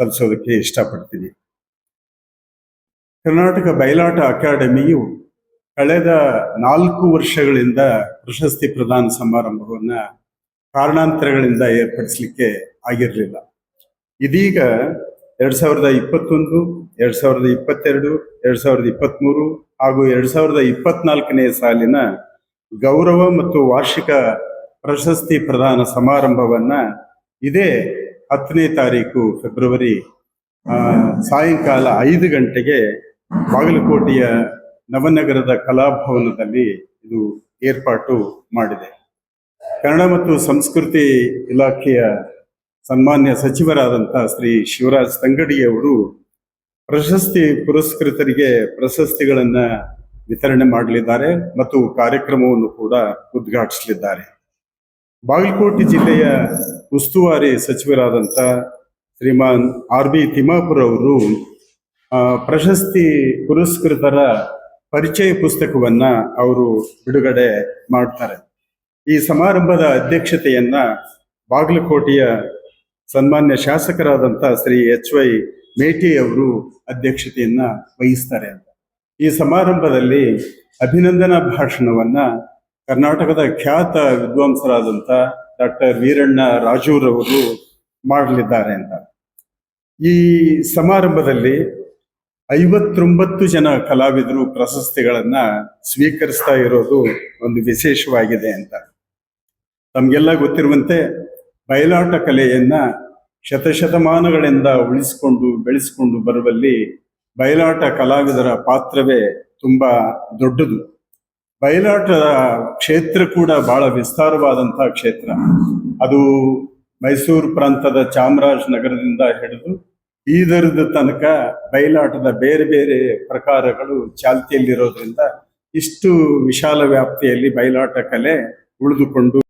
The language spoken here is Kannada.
ಸಲ್ಲಿಸೋದಕ್ಕೆ ಇಷ್ಟಪಡ್ತೀನಿ. ಕರ್ನಾಟಕ ಬಯಲಾಟ ಅಕಾಡೆಮಿಯು ಕಳೆದ ನಾಲ್ಕು ವರ್ಷಗಳಿಂದ ಪ್ರಶಸ್ತಿ ಪ್ರದಾನ ಸಮಾರಂಭವನ್ನ ಕಾರಣಾಂತರಗಳಿಂದ ಏರ್ಪಡಿಸಲಿಕ್ಕೆ ಆಗಿರಲಿಲ್ಲ. ಇದೀಗ ಎರಡ್ ಸಾವಿರದ ಇಪ್ಪತ್ತೊಂದು, ಎರಡ್ ಸಾವಿರದ ಇಪ್ಪತ್ತೆರಡು, ಎರಡ್ ಸಾವಿರದ ಇಪ್ಪತ್ತ್ಮೂರು ಹಾಗೂ ಎರಡ್ ಸಾವಿರದ ಇಪ್ಪತ್ನಾಲ್ಕನೇ ಸಾಲಿನ ಗೌರವ ಮತ್ತು ವಾರ್ಷಿಕ ಪ್ರಶಸ್ತಿ ಪ್ರದಾನ ಸಮಾರಂಭವನ್ನ ಇದೇ ಹತ್ತನೇ ತಾರೀಕು ಫೆಬ್ರವರಿ ಸಾಯಂಕಾಲ ಐದು ಗಂಟೆಗೆ ಬಾಗಲಕೋಟೆಯ ನವನಗರದ ಕಲಾಭವನದಲ್ಲಿ ಇದು ಏರ್ಪಾಟು ಮಾಡಿದೆ. ಕನ್ನಡ ಮತ್ತು ಸಂಸ್ಕೃತಿ ಇಲಾಖೆಯ ಸನ್ಮಾನ್ಯ ಸಚಿವರಾದಂಥ ಶ್ರೀ ಶಿವರಾಜ್ ತಂಗಡಿಯವರು ಪ್ರಶಸ್ತಿ ಪುರಸ್ಕೃತರಿಗೆ ಪ್ರಶಸ್ತಿಗಳನ್ನ ವಿತರಣೆ ಮಾಡಲಿದ್ದಾರೆ ಮತ್ತು ಕಾರ್ಯಕ್ರಮವನ್ನು ಕೂಡ ಉದ್ಘಾಟಿಸಲಿದ್ದಾರೆ. ಬಾಗಲಕೋಟೆ ಜಿಲ್ಲೆಯ ಉಸ್ತುವಾರಿ ಸಚಿವರಾದಂಥ ಶ್ರೀಮಾನ್ ಆರ್ ಬಿ ತಿಮ್ಮಾಪುರ ಅವರು ಪ್ರಶಸ್ತಿ ಪುರಸ್ಕೃತರ ಪರಿಚಯ ಪುಸ್ತಕವನ್ನ ಅವರು ಬಿಡುಗಡೆ ಮಾಡ್ತಾರೆ. ಈ ಸಮಾರಂಭದ ಅಧ್ಯಕ್ಷತೆಯನ್ನ ಬಾಗಲಕೋಟೆಯ ಸನ್ಮಾನ್ಯ ಶಾಸಕರಾದಂಥ ಶ್ರೀ ಎಚ್ ವೈ ಮೇಟಿ ಅವರು ಅಧ್ಯಕ್ಷತೆಯನ್ನ ವಹಿಸ್ತಾರೆ ಅಂತ. ಈ ಸಮಾರಂಭದಲ್ಲಿ ಅಭಿನಂದನಾ ಭಾಷಣವನ್ನ ಕರ್ನಾಟಕದ ಖ್ಯಾತ ವಿದ್ವಾಂಸರಾದಂಥ ಡಾಕ್ಟರ್ ವೀರಣ್ಣ ರಾಜೂರವರು ಮಾಡಲಿದ್ದಾರೆ ಅಂತ. ಈ ಸಮಾರಂಭದಲ್ಲಿ ಐವತ್ತೊಂಬತ್ತು ಜನ ಕಲಾವಿದರು ಪ್ರಶಸ್ತಿಗಳನ್ನ ಸ್ವೀಕರಿಸ್ತಾ ಇರೋದು ಒಂದು ವಿಶೇಷವಾಗಿದೆ ಅಂತ. ತಮಗೆಲ್ಲ ಗೊತ್ತಿರುವಂತೆ ಬಯಲಾಟ ಕಲೆಯನ್ನ ಶತಶತಮಾನಗಳಿಂದ ಉಳಿಸಿಕೊಂಡು ಬೆಳೆಸಿಕೊಂಡು ಬರುವಲ್ಲಿ ಬಯಲಾಟ ಕಲಾವಿದರ ಪಾತ್ರವೇ ತುಂಬಾ ದೊಡ್ಡದು. ಬಯಲಾಟದ ಕ್ಷೇತ್ರ ಕೂಡ ಬಹಳ ವಿಸ್ತಾರವಾದಂತಹ ಕ್ಷೇತ್ರ. ಅದು ಮೈಸೂರು ಪ್ರಾಂತದ ಚಾಮರಾಜನಗರದಿಂದ ಹಿಡಿದು ಬೀದರದ ತನಕ ಬಯಲಾಟದ ಬೇರೆ ಬೇರೆ ಪ್ರಕಾರಗಳು ಚಾಲ್ತಿಯಲ್ಲಿರೋದ್ರಿಂದ ಇಷ್ಟು ವಿಶಾಲ ವ್ಯಾಪ್ತಿಯಲ್ಲಿ ಬಯಲಾಟ ಕಲೆ ಉಳಿದುಕೊಂಡು